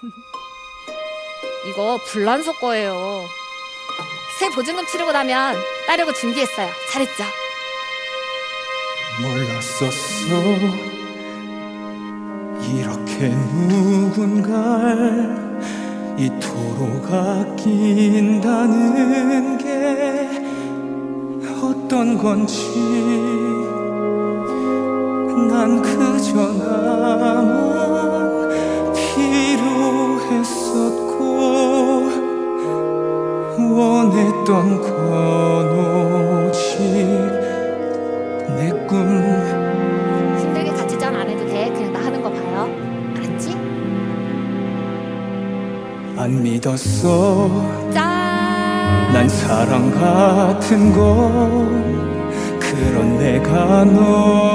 이거 불란서 거예요. 새 보증금 치르고 나면 따려고 준비했어요. 잘했죠? 몰랐었어 이렇게 누군가를 이토록 아낀다는 게 어떤 건지 원했던 건 오직 내꿈 힘들게 같이 짠안 해도 돼. 그냥 나 하는 거 봐요. 알았지? 안 믿었어 짠! 난 사랑 같은 건 그런 내가 너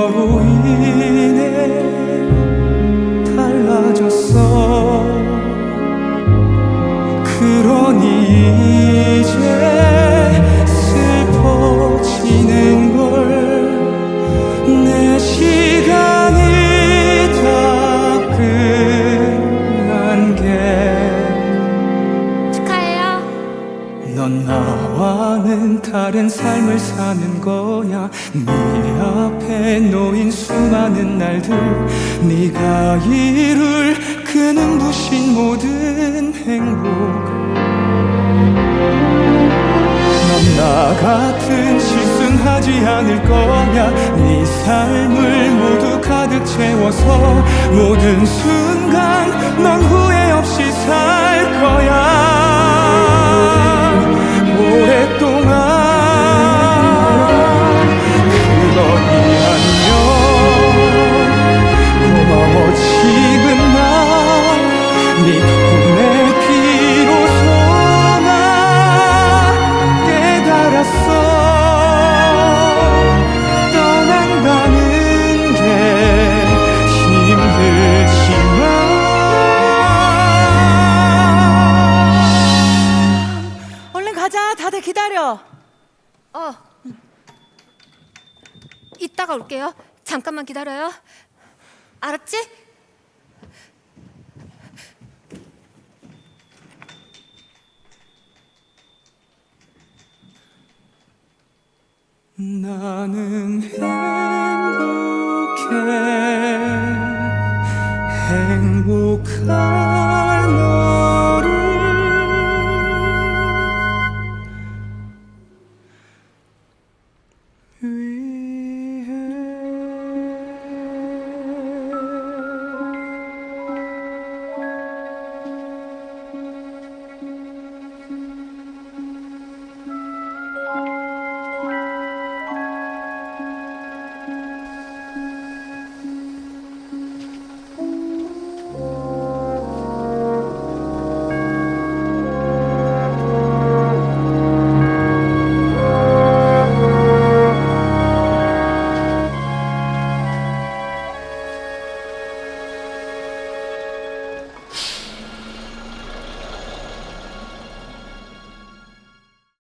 넌 나와는 다른 삶을 사는 거야. 네 앞에 놓인 수많은 날들 네가 이룰 그 눈부신 모든 행복 같은 실수는 하지 않을 거야 네 삶을 모두 가득 채워서 모든 순간 넌 후회 없이 살 거야 어. 이따가 올게요. 잠깐만 기다려요. 알았지? 나는 행복해 행복한